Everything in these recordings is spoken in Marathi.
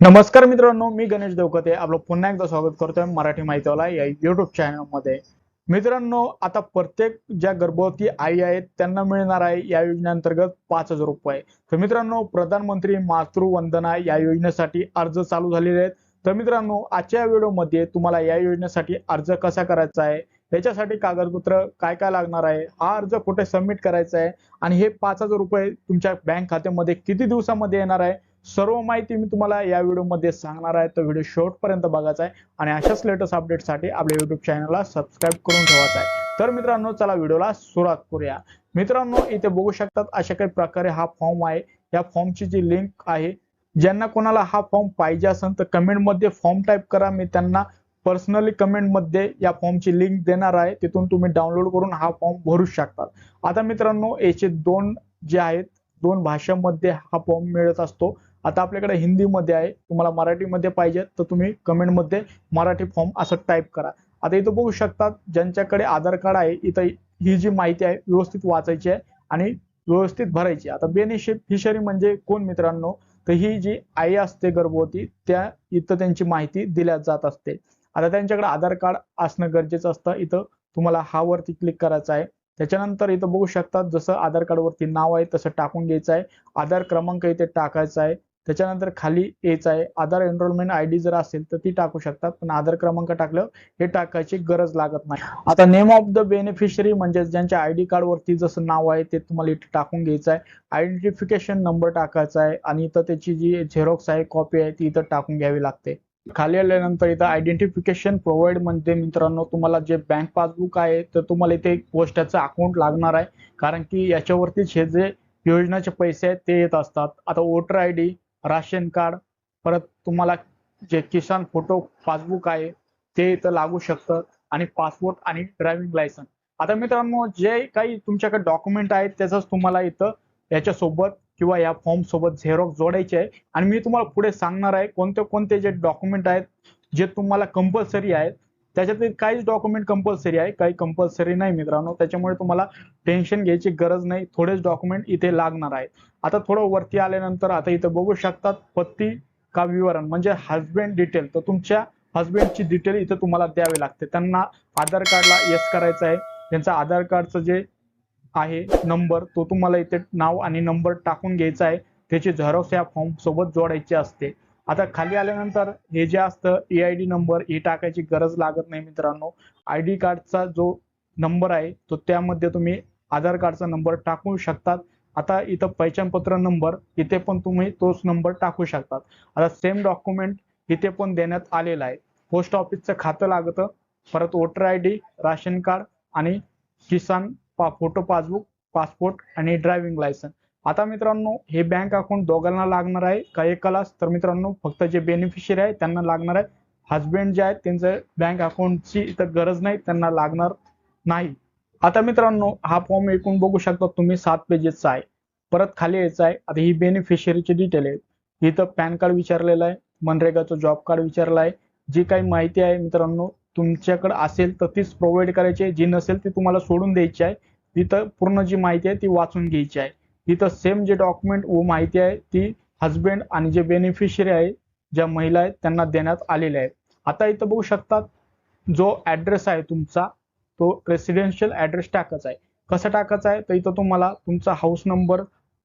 नमस्कार मित्रांनो मी गणेश देवकते. आपलं पुन्हा एकदा स्वागत करतोय मराठी माहितीवाला या युट्यूब चॅनलमध्ये मित्रांनो आता प्रत्येक ज्या गर्भवती आई आहेत त्यांना मिळणार आहे या योजनेअंतर्गत पाच हजार रुपये. तर मित्रांनो प्रधानमंत्री मातृवंदना या योजनेसाठी अर्ज चालू झालेले आहेत. तर मित्रांनो आजच्या व्हिडिओमध्ये तुम्हाला या योजनेसाठी अर्ज कसा करायचा आहे याच्यासाठी कागदपत्र काय काय लागणार आहे हा अर्ज कुठे सबमिट करायचा आहे आणि हे पाच हजार रुपये तुमच्या बँक खात्यामध्ये किती दिवसामध्ये येणार आहे सर्व माहिती मी तुम्हाला या व्हिडिओमध्ये सांगणार आहे. तर व्हिडिओ शेवटपर्यंत बघायचा आहे. आणि अशाच लेटेस्ट अपडेटसाठी आपल्या युट्यूब चॅनलला सबस्क्राईब करून ठेवायचा आहे. तर मित्रांनो चला व्हिडिओला सुरुवात करूया. मित्रांनो इथे बघू शकतात अशा काही प्रकारे हा फॉर्म आहे. या फॉर्मची जी लिंक आहे ज्यांना कोणाला हा फॉर्म पाहिजे असेल तर कमेंटमध्ये फॉर्म टाईप करा. मी त्यांना पर्सनली कमेंटमध्ये या फॉर्मची लिंक देणार आहे. तिथून तुम्ही डाउनलोड करून हा फॉर्म भरू शकतात. आता मित्रांनो याचे दोन जे आहेत दोन भाषांमध्ये हा फॉर्म मिळत असतो. आता आपल्याकडे हिंदीमध्ये आहे तुम्हाला मराठीमध्ये पाहिजे तर तुम्ही कमेंटमध्ये मराठी फॉर्म असं टाईप करा. आता इथं बघू शकतात ज्यांच्याकडे आधार कार्ड आहे इथं ही जी माहिती आहे व्यवस्थित वाचायची आहे आणि व्यवस्थित भरायची आता बेनिफिशरी म्हणजे कोण मित्रांनो? तर ही जी आई असते गर्भवती त्या इथं त्यांची माहिती दिल्या जात असते. आता त्यांच्याकडे आधार कार्ड असणं गरजेचं असतं. इथं तुम्हाला हा वरती क्लिक करायचं आहे. त्याच्यानंतर इथं बघू शकतात जसं आधार कार्ड वरती नाव आहे तसं टाकून घ्यायचं आहे. आधार क्रमांक इथे टाकायचा आहे. त्याच्यानंतर खाली यायचं आहे. आधार एनरोलमेंट आय डी जर असेल तर ती टाकू शकतात पण आधार क्रमांक टाकलं हे टाकायची गरज लागत नाही. आता नेम ऑफ द बेनिफिशरी म्हणजे ज्यांच्या आय डी कार्ड वरती जसं नाव आहे ते तुम्हाला इथे टाकून घ्यायचं आहे. आयडेंटिफिकेशन नंबर टाकायचा आहे आणि इथं त्याची जी झेरॉक्स आहे कॉपी आहे ती इथं टाकून घ्यावी लागते. खाली आल्यानंतर इथं आयडेंटिफिकेशन प्रोव्हाइड म्हणजे मित्रांनो तुम्हाला जे बँक पासबुक आहे तर तुम्हाला इथे एक पोस्टाचं अकाउंट लागणार आहे. कारण की याच्यावरतीच हे जे योजनाचे पैसे आहेत ते येत असतात. आता voter I D ration card परत तुम्हाला जे किसान फोटो पासबुक आहे ते इथं लागू शकतं आणि पासपोर्ट आणि ड्रायव्हिंग लायसन्स. आता मित्रांनो जे काही तुमच्याकडे डॉक्युमेंट आहेत त्याचंच तुम्हाला इथं याच्यासोबत किंवा या फॉर्म सोबत झेरॉक्स जोडायचे आहे. आणि मी तुम्हाला पुढे सांगणार आहे कोणते कोणते जे डॉक्युमेंट आहेत जे तुम्हाला कंपल्सरी आहेत त्याच्यातील काहीच डॉक्युमेंट कंपल्सरी आहे. काही कंपल्सरी नाही मित्रांनो. त्याच्यामुळे तुम्हाला टेन्शन घ्यायची गरज नाही. थोडेच डॉक्युमेंट इथे लागणार आहे आता थोडं वरती आल्यानंतर आता इथं बघू शकतात पत्ती का विवरण म्हणजे हजबेंड डिटेल तर तुमच्या हजबेंडची डिटेल इथं तुम्हाला द्यावी लागते. त्यांना आधार कार्डला येस करायचं आहे. त्यांचा आधार कार्डचं जे आहे नंबर तो तुम्हाला इथे नाव आणि नंबर टाकून घ्यायचा आहे. त्याची झेरॉक्स या फॉर्म सोबत जोडायची असते. आता खाली आल्यानंतर हे जे असतं ए आय डी नंबर हे टाकायची गरज लागत नाही मित्रांनो. आय डी कार्डचा जो नंबर आहे तो त्यामध्ये तुम्ही आधार कार्डचा नंबर टाकू शकतात. आता इथं पहिचानपत्र नंबर इथे पण तुम्ही तोच नंबर टाकू शकतात. आता सेम डॉक्युमेंट इथे पण देण्यात आलेलं आहे. पोस्ट ऑफिसचं खातं लागतं. परत voter I D ration card आणि किसान पा फोटो पासबुक पासपोर्ट आणि ड्रायव्हिंग लायसन आता मित्रांनो हे बँक अकाउंट दोघांना लागणार आहे. का एकालाच तर मित्रांनो फक्त जे बेनिफिशियरी आहे त्यांना लागणार आहे. हजबेंड जे आहेत त्यांचं बँक अकाउंटची इथं गरज नाही त्यांना लागणार नाही. आता मित्रांनो हा फॉर्म एकूण बघू शकता तुम्ही सात पेजेसचा आहे. परत खाली यायचं आहे. आता ही बेनिफिशियरीची डिटेल आहे. इथं पॅन कार्ड विचारलेलं आहे. मनरेगाचं जॉब कार्ड विचारलं आहे. जी काही माहिती आहे मित्रांनो तुमच्याकडे असेल तर तीच प्रोव्हाइड करायची आहे. जी नसेल ती तुम्हाला सोडून द्यायची आहे. इथं पूर्ण जी माहिती आहे ती वाचून घ्यायची आहे. इथं सेम जे डॉक्युमेंट व माहिती आहे ती हजबेंड आणि जे बेनिफिशियरी आहे ज्या महिला आहेत त्यांना देण्यात आलेले आहे. आता इथं बघू शकतात जो ऍड्रेस आहे तुमचा तो रेसिडेन्शियल ऍड्रेस टाकायचा आहे. कसं टाकायचं आहे? तर इथं तुम्हाला तुमचा हाऊस नंबर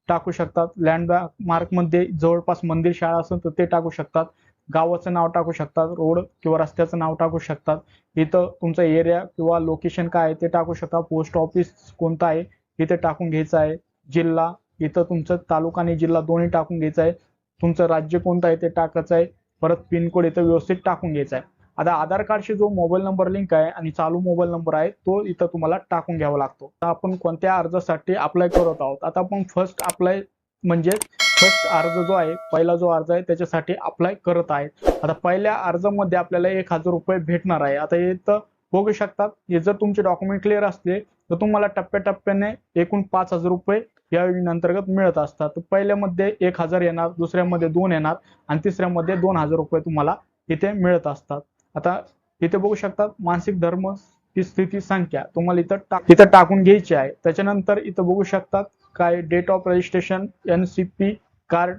टाकू शकतात. लँडमार्क मार्कमध्ये जवळपास मंदिर शाळा असेल तर ते टाकू शकतात. गावाचं नाव टाकू शकतात. रोड किंवा रस्त्याचं नाव टाकू शकतात. इथं तुमचा एरिया किंवा लोकेशन काय आहे ते टाकू शकता. पोस्ट ऑफिस कोणतं आहे इथे टाकून घ्यायचं आहे. जिल्हा इथं तुमचं तालुका आणि जिल्हा दोन्ही टाकून घ्यायचं आहे. तुमचं राज्य कोणतं आहे ते टाकायचं आहे. परत पिनकोड इथं व्यवस्थित टाकून घ्यायचा आहे. आता आधार कार्डशी जो मोबाईल नंबर लिंक आहे आणि चालू मोबाईल नंबर आहे तो इथं तुम्हाला टाकून घ्यावा लागतो. आपण कोणत्या अर्जासाठी अप्लाय करत आहोत? आता आपण फर्स्ट अप्लाय म्हणजे फर्स्ट अर्ज जो आहे पहिला जो अर्ज आहे त्याच्यासाठी अप्लाय करत आहे. आता पहिल्या अर्जामध्ये आपल्याला एक हजार रुपये भेटणार आहे. आता इथं बघू शकतात. हे जर तुमचे डॉक्युमेंट क्लिअर असले तर तुम्हाला टप्प्याटप्प्याने एकूण पाच हजार रुपये या योजनेअंतर्गत मिळत असतात. तर पहिल्यामध्ये एक हजार येणार दुसऱ्यामध्ये दोन येणार आणि तिसऱ्यामध्ये दोन हजार रुपये तुम्हाला इथे मिळत असतात. आता इथे बघू शकतात मानसिक धर्म ही स्थिती संख्या तुम्हाला इथं टाक इथं टाकून घ्यायची आहे. त्याच्यानंतर इथं बघू शकतात काय date of registration N C P card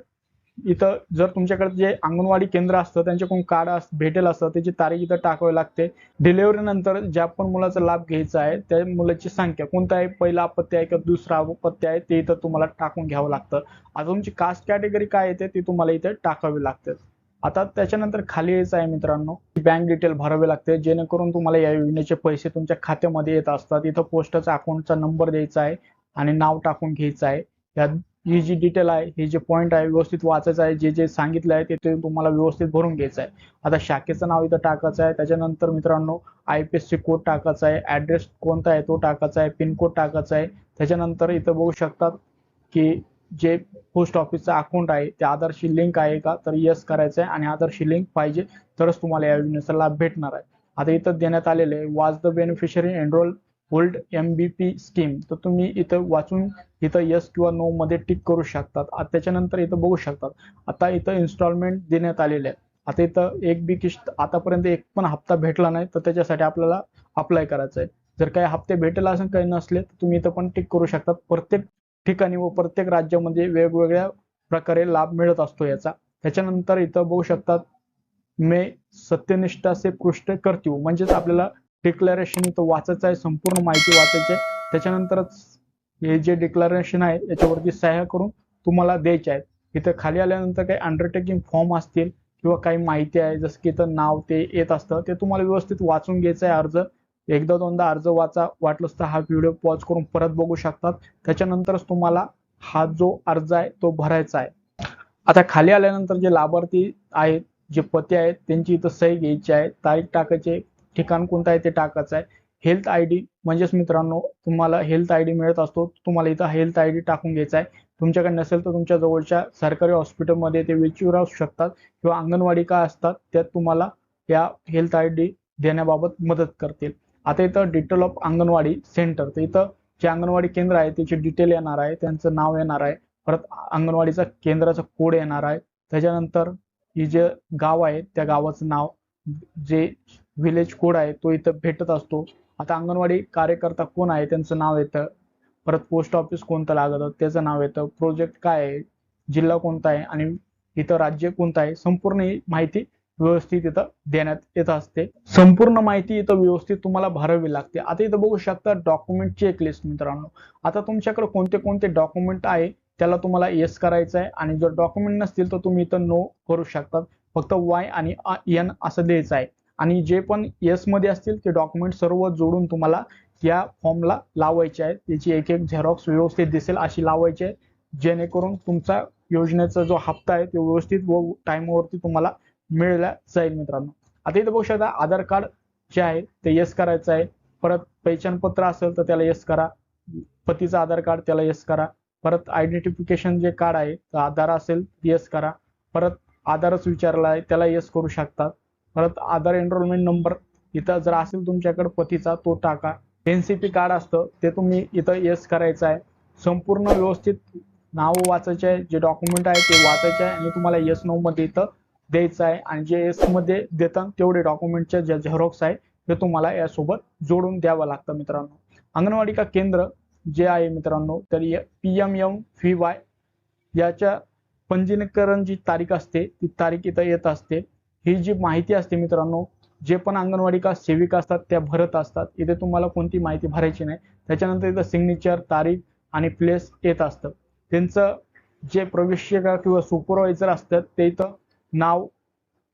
इथं जर तुमच्याकडे जे अंगणवाडी केंद्र असतं त्यांच्याकडून कार्ड भेटेल असतं त्याची तारीख इथं टाकावी लागते. डिलिव्हरी नंतर ज्या पण मुलाचा लाभ घ्यायचा आहे त्या मुलाची संख्या कोणता आहे पहिला अपत्य आहे किंवा दुसरा अपत्य आहे ते इथं तुम्हाला टाकून घ्यावं लागतं. आता तुमची कास्ट कॅटेगरी काय येते ती तुम्हाला इथे टाकावी लागते. आता त्याच्यानंतर खाली यायचं आहे मित्रांनो बँक डिटेल भरावे लागते. जेणेकरून तुम्हाला या योजनेचे पैसे तुमच्या खात्यामध्ये येत असतात. इथं पोस्टाचा अकाउंटचा नंबर द्यायचा आहे आणि नाव टाकून घ्यायचं आहे. या ही जी डिटेल आहे हे जे पॉईंट आहे व्यवस्थित वाचायचं आहे जे जे सांगितलं आहे ते तुम्हाला व्यवस्थित भरून घ्यायचं आहे. आता शाखेचं नाव इथं टाकायचं आहे. त्याच्यानंतर मित्रांनो I F S C code टाकायचा आहे. ऍड्रेस कोणता आहे तो टाकायचा आहे. पिनकोड टाकायचा आहे. त्याच्यानंतर इथं बघू शकतात की जे पोस्ट ऑफिसचं अकाउंट आहे ते आधारशी लिंक आहे का? तर यस करायचं आहे. आणि आधारशी लिंक पाहिजे तरच तुम्हाला या योजनेचा लाभ भेटणार आहे. आता इथं देण्यात आलेले आहे the beneficiary enrol hold M B P scheme तर तुम्ही इथं वाचून इथं यस किंवा नो मध्ये टिक करू शकतात. त्याच्यानंतर इथं बघू शकतात. आता इथं इन्स्टॉलमेंट देण्यात आलेले आहे आता इथं एक बी किस्त आतापर्यंत एक पण हप्ता भेटला नाही तर त्याच्यासाठी आपल्याला अप्लाय करायचं आहे. जर काही हप्ते भेटेल असं काही नसले तर तुम्ही इथं पण टिक करू शकतात. प्रत्येक ठिकाणी व प्रत्येक राज्यामध्ये वेगवेगळ्या प्रकारे लाभ मिळत असतो याचा. त्याच्यानंतर इथं बघू शकतात मे सत्यनिष्ठा से पृष्ठ करतीव म्हणजेच आपल्याला डिक्लरेशन इथं वाचायचं आहे संपूर्ण माहिती वाचायची आहे. त्याच्यानंतरच हे जे डिक्लरेशन आहे याच्यावरती सह्या करून तुम्हाला द्यायचे आहेत. इथं खाली आल्यानंतर काही अंडरटेकिंग फॉर्म असतील किंवा काही माहिती आहे जसं की इथं नाव ते येत असतं ते तुम्हाला व्यवस्थित वाचून घ्यायचं आहे अर्ज. एकदा दोनदा अर्ज वाचा वाटलंच तर हा व्हिडिओ पॉज करून परत बघू शकतात. त्याच्यानंतरच तुम्हाला हा जो अर्ज आहे तो भरायचा आहे. आता खाली आल्यानंतर जे लाभार्थी आहेत जे पते आहेत त्यांची इथं सही घ्यायची आहे. तारीख टाकायची ठिकाण कोणतं आहे ते टाकायचं आहे. हेल्थ आय डी म्हणजेच मित्रांनो तुम्हाला हेल्थ आय डी मिळत असतो तुम्हाला इथं हेल्थ आय डी टाकून घ्यायचा आहे. तुमच्याकडे नसेल तर तुमच्या जवळच्या सरकारी हॉस्पिटलमध्ये ते विचारू शकतात किंवा अंगणवाडी काय असतात त्यात तुम्हाला या हेल्थ आय डी देण्याबाबत मदत करतील. आता इथं डिटेल ऑफ अंगणवाडी सेंटर तर इथं जे अंगणवाडी केंद्र आहे त्याची डिटेल येणार आहे त्यांचं नाव येणार आहे परत अंगणवाडीचा केंद्राचा कोड येणार आहे. त्याच्यानंतर ही जे गाव आहे त्या गावाचं नाव जे विलेज कोड आहे तो इथं भेटत असतो. आता अंगणवाडी कार्यकर्ता कोण आहे त्यांचं नाव येतं. परत पोस्ट ऑफिस कोणतं लागतं त्याचं नाव येतं. प्रोजेक्ट काय आहे जिल्हा कोणता आहे आणि इथं राज्य कोणतं आहे संपूर्ण ही माहिती व्यवस्थित इथं देण्यात येत असते. संपूर्ण माहिती इथं व्यवस्थित तुम्हाला भरावी लागते. आता इथं बघू शकता डॉक्युमेंट चेकलिस्ट मित्रांनो. आता तुमच्याकडे कोणते कोणते डॉक्युमेंट आहे त्याला तुम्हाला येस करायचं आहे आणि जर डॉक्युमेंट नसतील तर तुम्ही इथं नो करू शकतात. फक्त वाय आणि एन असं द्यायचं आहे. आणि जे पण येसमध्ये असतील ते डॉक्युमेंट सर्व जोडून तुम्हाला या फॉर्मला लावायचे आहे त्याची एक एक झेरॉक्स व्यवस्थित दिसेल अशी लावायची आहे. जेणेकरून तुमचा योजनेचा जो हप्ता आहे तो व्यवस्थित व टाईमवरती तुम्हाला मिळला जाईल मित्रांनो. आता इथं बघू शकता आधार कार्ड जे आहे ते येस करायचं आहे. परत पहिचान पत्र असेल तर त्याला येस करा. पतीचं आधार कार्ड त्याला येस करा. परत आयडेंटिफिकेशन जे कार्ड आहे तर आधार असेल येस करा. परत आधारच विचारला आहे त्याला येस करू शकतात. परत आधार एनरोलमेंट नंबर इथं जर असेल तुमच्याकडे पतीचा तो टाका. एनसीपी कार्ड असतं ते तुम्ही इथं येस करायचं आहे. संपूर्ण व्यवस्थित नाव वाचायचे आहे जे डॉक्युमेंट आहे ते वाचायचे आहे आणि तुम्हाला येस नऊ मध्ये इथं द्यायचं आहे. आणि जे एसमध्ये देतात तेवढे डॉक्युमेंटचे जे झेरॉक्स आहे ते तुम्हाला यासोबत जोडून द्यावं लागतं मित्रांनो. अंगणवाडी का केंद्र जे आहे मित्रांनो तर P M M V Y याच्या पंजीकरण जी तारीख असते ती तारीख इथं येत असते. ही जी माहिती असते मित्रांनो जे पण अंगणवाडी का सेविका असतात त्या भरत असतात. इथे तुम्हाला कोणती माहिती भरायची नाही. त्याच्यानंतर इथं सिग्नेचर तारीख आणि प्लेस येत असतं. त्यांचं जे प्रवेशिका किंवा सुपरवायझर असतात ते इथं नाव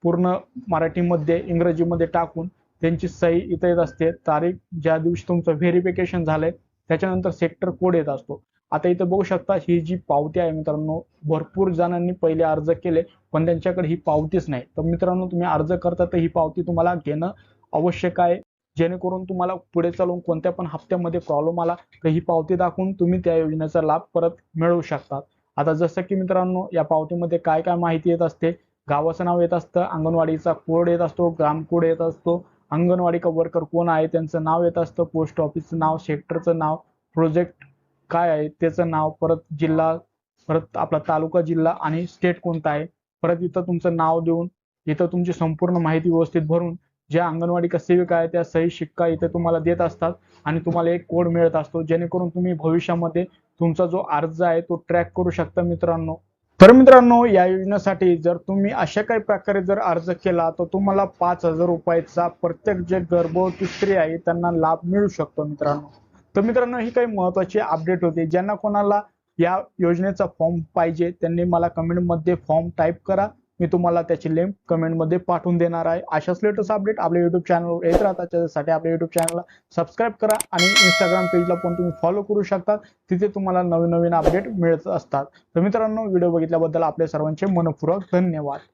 पूर्ण मराठीमध्ये इंग्रजीमध्ये टाकून त्यांची सही इथं येत असते. तारीख ज्या दिवशी तुमचं व्हेरिफिकेशन झालंय त्याच्यानंतर सेक्टर कोड येत असतो. आता इथं बघू शकता ही जी पावती आहे मित्रांनो भरपूर जणांनी पहिले अर्ज केले पण त्यांच्याकडे ही पावतीच नाही. तर मित्रांनो तुम्ही अर्ज करता तर ही पावती तुम्हाला घेणं आवश्यक आहे. जेणेकरून तुम्हाला पुढे चालून कोणत्या पण हप्त्यामध्ये प्रॉब्लेम आला तर ही पावती दाखवून तुम्ही त्या योजनेचा लाभ परत मिळवू शकतात. आता जसं की मित्रांनो या पावतीमध्ये काय काय माहिती येत असते? गावाचं नाव येत असतं अंगणवाडीचा कोड येत असतो ग्राम कोड येत असतो अंगणवाडी का वर्कर कोण आहे त्यांचं नाव येत असतं पोस्ट ऑफिसचं नाव सेक्टरचं नाव प्रोजेक्ट काय आहे? त्याचं नाव परत जिल्हा परत आपला तालुका जिल्हा आणि स्टेट कोणता आहे? परत इथं तुमचं नाव देऊन इथं तुमची संपूर्ण माहिती व्यवस्थित भरून ज्या अंगणवाडी सेविका आहे त्या सही शिक्का इथे तुम्हाला देत असतात आणि तुम्हाला एक कोड मिळत असतो जेणेकरून तुम्ही भविष्यामध्ये तुमचा जो अर्ज आहे तो ट्रॅक करू शकता मित्रांनो. तर मित्रांनो या योजनेसाठी जर तुम्ही अशा काही प्रकारे जर अर्ज केला तर तुम्हाला पाच हजार रुपयाचा प्रत्येक जे गर्भवती स्त्री आहे त्यांना लाभ मिळू शकतो मित्रांनो. तर मित्रांनो ही काही महत्वाची अपडेट होते. ज्यांना कोणाला या योजनेचा फॉर्म पाहिजे त्यांनी मला कमेंटमध्ये फॉर्म टाईप करा. मी तुम्हाला त्याची लिंक कमेंटमध्ये पाठवून देणार आहे. अशाच लेटेस्ट अपडेट आपल्या युट्यूब चॅनलवर येत राहतात. त्याच्यासाठी आपल्या युट्यूब चॅनलला सबस्क्राईब करा आणि इंस्टाग्राम पेजला पण तुम्ही फॉलो करू शकता. तिथे तुम्हाला नवीन नवीन अपडेट मिळत असतात. तर मित्रांनो व्हिडिओ बघितल्याबद्दल आपल्या सर्वांचे मनपूर्वक धन्यवाद.